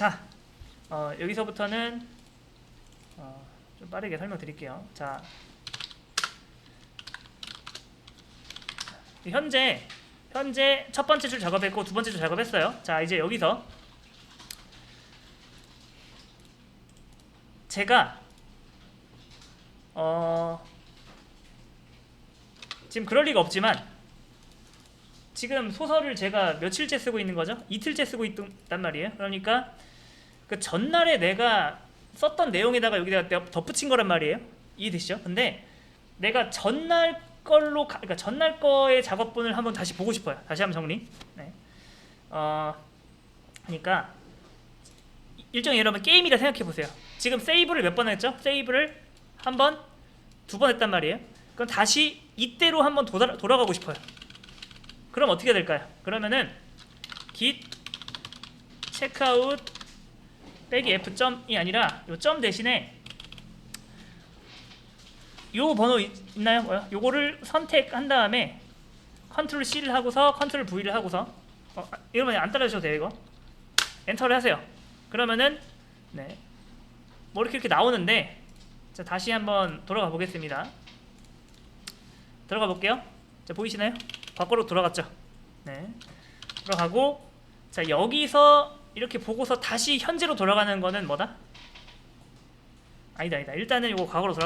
자, 어, 여기서부터는 어, 좀 빠르게 설명드릴게요. 자, 현재 현재 첫 번째 줄 작업했고 두 번째 줄 작업했어요. 자, 이제 여기서 제가 어 지금 그럴 리가 없지만 지금 소설을 제가 며칠째 쓰고 있는 거죠? 이틀째 쓰고 있단 말이에요. 그러니까 그 전날에 내가 썼던 내용에다가 여기다가 덧붙인 거란 말이에요. 이해되시죠? 근데 내가 전날 걸로 가, 그러니까 전날 거의 작업분을 한번 다시 보고 싶어요. 다시 한번 정리. 네. 어, 그러니까 일종의 여러분 게임이라 생각해 보세요. 지금 세이브를 몇 번 했죠? 세이브를 한 번, 두 번 했단 말이에요. 그럼 다시 이때로 한번 돌아, 돌아가고 싶어요. 그럼 어떻게 될까요? 그러면은 git checkout 빼기 f 점이 아니라 요 점 대신에 요 번호 있- 있나요? 뭐요? 요거를 선택한 다음에 컨트롤 C를 하고서 컨트롤 V를 하고서 어, 아, 이러면 안 따라주셔도 돼요 이거 엔터를 하세요 그러면은 네. 뭐 이렇게 이렇게 나오는데 자 다시 한번 돌아가 보겠습니다 들어가 볼게요 자 보이시나요? 밖으로 돌아갔죠. 네. 들어가고 자 여기서 이렇게 보고서 다시 현재로 돌아가는 거는 뭐다? 아니다 아니다. 일단은 이거 과거로 돌아